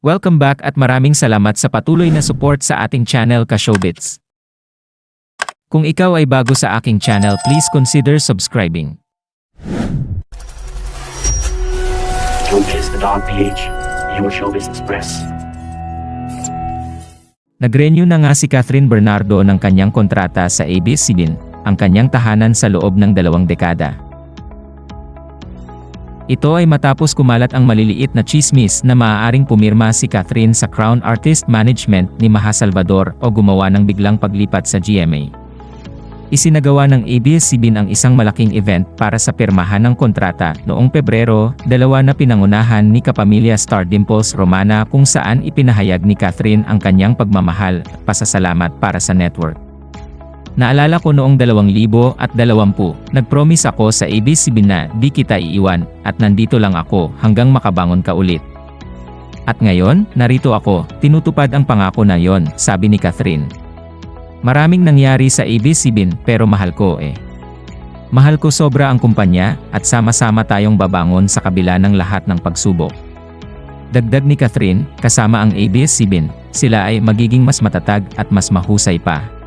Welcome back at maraming salamat sa patuloy na support sa ating channel Kashowbits. Kung ikaw ay bago sa aking channel please consider subscribing. Showbiz, the Dog PH, your Showbiz Express. Nagrenew na nga si Catherine Bernardo ng kanyang kontrata sa ABS-CBN, ang kanyang tahanan sa loob ng dalawang dekada. Ito ay matapos kumalat ang maliliit na chismis na maaaring pumirma si Catherine sa Crown Artist Management ni Maha Salvador o gumawa ng biglang paglipat sa GMA. Isinagawa ng ABS-CBN ang isang malaking event para sa pirmahan ng kontrata noong Pebrero, dalawa na pinangunahan ni kapamilya Star Dimples Romana kung saan ipinahayag ni Catherine ang kanyang pagmamahal at pasasalamat para sa network. Naalala ko noong 2020, nag-promise ako sa ABS-CBN na di kita iiwan at nandito lang ako hanggang makabangon ka ulit. At ngayon, narito ako, tinutupad ang pangako na yon, sabi ni Catherine. Maraming nangyari sa ABS-CBN pero mahal ko eh. Mahal ko sobra ang kumpanya at sama-sama tayong babangon sa kabila ng lahat ng pagsubok. Dagdag ni Catherine, kasama ang ABS-CBN, sila ay magiging mas matatag at mas mahusay pa.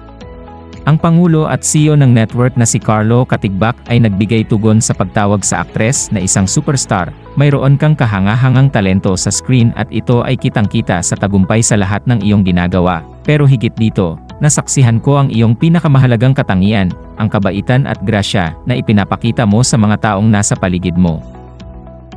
Ang Pangulo at CEO ng network na si Carlo Katigbak ay nagbigay tugon sa pagtawag sa aktres na isang superstar. Mayroon kang kahanga-hangang talento sa screen at ito ay kitang-kita sa tagumpay sa lahat ng iyong ginagawa. Pero higit dito, nasaksihan ko ang iyong pinakamahalagang katangian, ang kabaitan at grasya na ipinapakita mo sa mga taong nasa paligid mo.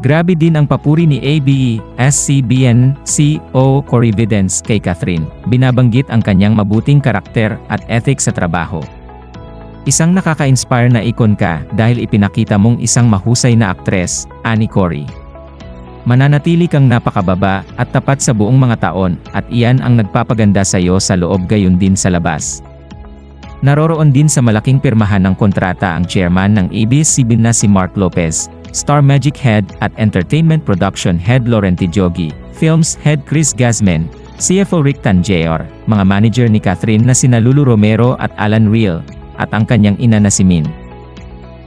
Grabe din ang papuri ni ABS-CBN CEO Cory Vidence kay Catherine. Binabanggit ang kanyang mabuting karakter at ethics sa trabaho. Isang nakaka-inspire na ikon ka dahil ipinakita mong isang mahusay na aktres, ani Cory. Mananatili kang napakababa at tapat sa buong mga taon at iyan ang nagpapaganda sa iyo sa loob gayon din sa labas. Naroroon din sa malaking pirmahan ng kontrata ang chairman ng ABS-CBN na si Mark Lopez, Star Magic Head at Entertainment Production Head Laurenti Jogi, Films Head Chris Gazmen, CFO Rick Tanjeor, mga manager ni Catherine na sina Lulu Romero at Alan Real, at ang kanyang ina na si Min.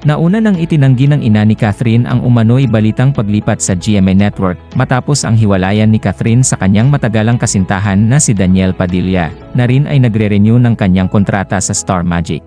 Nauna nang itinanggi ng ina ni Catherine ang umano'y balitang paglipat sa GMA Network matapos ang hiwalayan ni Catherine sa kanyang matagalang kasintahan na si Daniel Padilla, na rin ay nagre-renew ng kanyang kontrata sa Star Magic.